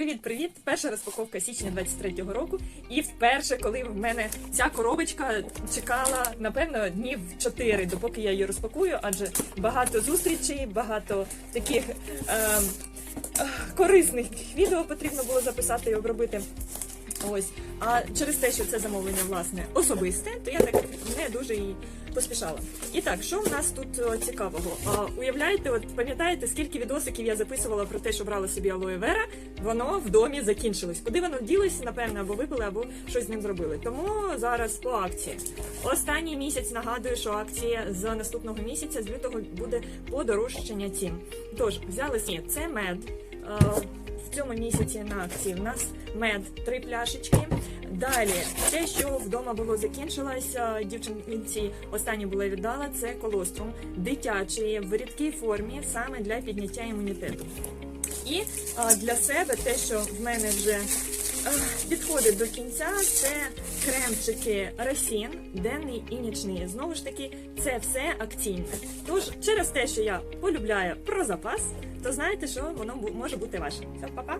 Привіт-привіт! Перша розпаковка січня 23-го року. І вперше, коли в мене ця коробочка чекала, напевно, днів 4, допоки я її розпакую, адже багато зустрічей, багато таких е, корисних відео потрібно було записати і обробити. Ось, а через те, що це замовлення власне особисте, то я так не дуже і поспішала. І так, що в нас тут цікавого? А, уявляєте, от пам'ятаєте, скільки відосиків я записувала про те, що брала собі алоє вера, воно в домі закінчилось. Куди воно ділось, напевно, або випили, або щось з ним зробили. Тому зараз по акції. Останній місяць нагадую, що акція з наступного місяця, з лютого, буде подорожчання цін. Тож взяли це мед. В цьому місяці на акції в нас мед, три пляшечки. Далі, те, що вдома було закінчилося, дівчинці останнє було віддала, це колострум дитячий в рідкій формі, саме для підняття імунітету. І а, для себе те, що в мене вже а, підходить до кінця, це кремчики Росін, денний і нічний. Знову ж таки, це все акційне. Тож, через те, що я полюбляю про запас, то знаєте, що воно може бути ваше. Все, па-па!